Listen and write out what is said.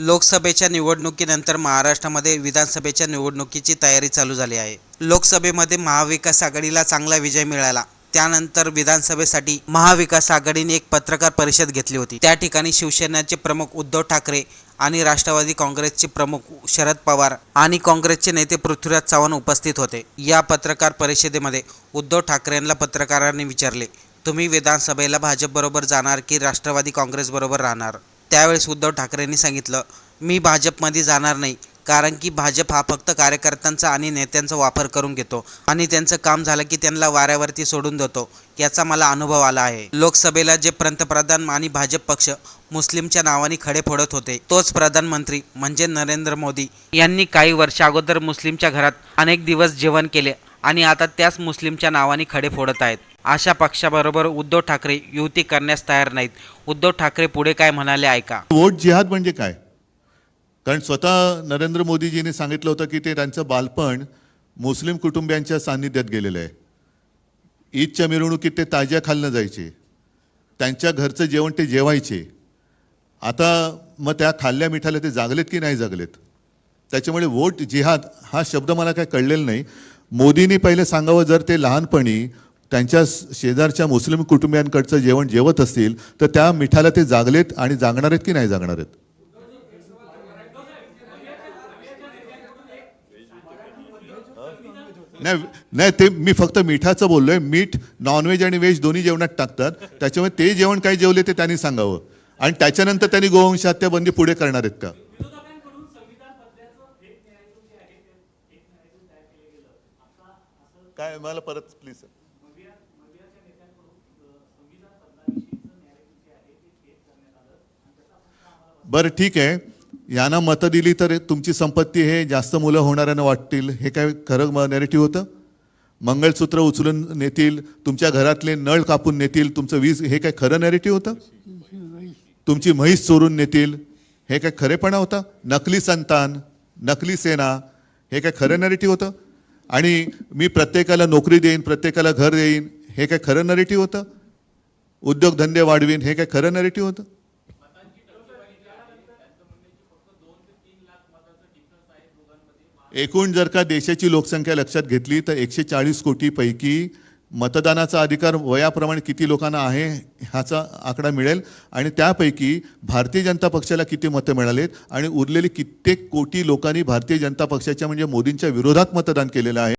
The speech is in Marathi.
लोकसभेच्या निवडणुकीनंतर महाराष्ट्रामध्ये विधानसभेच्या निवडणुकीची तयारी चालू झाली आहे. लोकसभेमध्ये महाविकास आघाडीला चांगला विजय मिळाला. त्यानंतर विधानसभेसाठी महाविकास आघाडीने एक पत्रकार परिषद घेतली होती. त्या ठिकाणी शिवसेनेचे प्रमुख उद्धव ठाकरे आणि राष्ट्रवादी काँग्रेसचे प्रमुख शरद पवार आणि काँग्रेसचे नेते पृथ्वीराज चव्हाण उपस्थित होते. या पत्रकार परिषदेमध्ये उद्धव ठाकरेंना पत्रकारांनी विचारले तुम्ही विधानसभेला भाजपबरोबर जाणार की राष्ट्रवादी काँग्रेसबरोबर राहणार? त्यावेळेस उद्धव ठाकरेंनी सांगितलं मी भाजपमध्ये जाणार नाही कारण की भाजप हा फक्त कार्यकर्त्यांचा आणि नेत्यांचा वापर करून घेतो आणि त्यांचं काम झालं की त्यांना वाऱ्यावरती सोडून देतो याचा मला अनुभव आला आहे. लोकसभेला जे पंतप्रधान आणि भाजप पक्ष मुस्लिमच्या नावाने खडे फोडत होते तोच प्रधानमंत्री म्हणजे नरेंद्र मोदी यांनी काही वर्ष अगोदर मुस्लिमच्या घरात अनेक दिवस जेवण केले आणि आता त्याच मुस्लिमच्या नावाने खडे फोडत आहेत. अशा पक्षाबरोबर उद्धव ठाकरे युती करण्यास तयार नाहीत. उद्धव ठाकरे पुढे काय म्हणाले ऐका. वोट जिहाद म्हणजे काय? कारण स्वतः नरेंद्र मोदीजींनी सांगितलं होतं की ते त्यांचं बालपण मुस्लिम कुटुंबियांच्या सान्निध्यात गेलेलं आहे. ईदच्या मिरवणुकीत ते ताज्या खालनं जायचे. त्यांच्या घरचं जेवण ते जेवायचे. आता मग त्या खाल्ल्या मिठाला ते जागलेत की नाही जागलेत? त्याच्यामुळे वोट जिहाद हा शब्द मला काय कळलेला नाही. मोदींनी पहिले सांगावं जर ते लहानपणी त्यांच्या शेजारच्या मुस्लिम कुटुंबियांकडचं जेवण जेवत असतील तर त्या मिठाला ते जागलेत आणि जागणार आहेत की नाही जागणार आहेत? नाही नाही ते मी फक्त मिठाचं बोललोय. मीठ नॉनव्हेज आणि व्हेज दोन्ही जेवणात टाकतात. त्याच्यामुळे ते जेवण काय जेवले ते त्यांनी सांगावं. आणि त्याच्यानंतर त्यांनी गोवंश हत्या बंदी पुढे करणार आहेत का? काय मला परत प्लीज बरं ठीक आहे. यांना मतं दिली तर तुमची संपत्ती हे जास्त मुलं होणाऱ्यांना वाटतील. हे काय खरं नेरेटिव्ह होतं? मंगळसूत्र उचलून नेतील तुमच्या घरातले नळ कापून नेतील तुमचं वीज हे काय खरं नेरेटिव्ह होतं? तुमची म्हैस चोरून नेतील हे काय खरेपणा होता? नकली संतान नकली सेना हे काय खरं नरेटिव्ह होतं? आणि मी प्रत्येकाला नोकरी देईन प्रत्येकाला घर देईन हे काय खरं नरेटिव्ह होतं? उद्योगधंदे वाढवीन हे काय खरं नरेटिव्ह होतं? एकूण जर का देशाची लोकसंख्या लक्षात घेतली तर एकशे चाळीस कोटीपैकी मतदानाचा अधिकार वयाप्रमाणे किती लोकांना आहे ह्याचा आकडा मिळेल आणि त्यापैकी भारतीय जनता पक्षाला किती मतं मिळालेत आणि उरलेली कित्येक कोटी लोकांनी भारतीय जनता पक्षाच्या म्हणजे मोदींच्या विरोधात मतदान केलेलं आहे.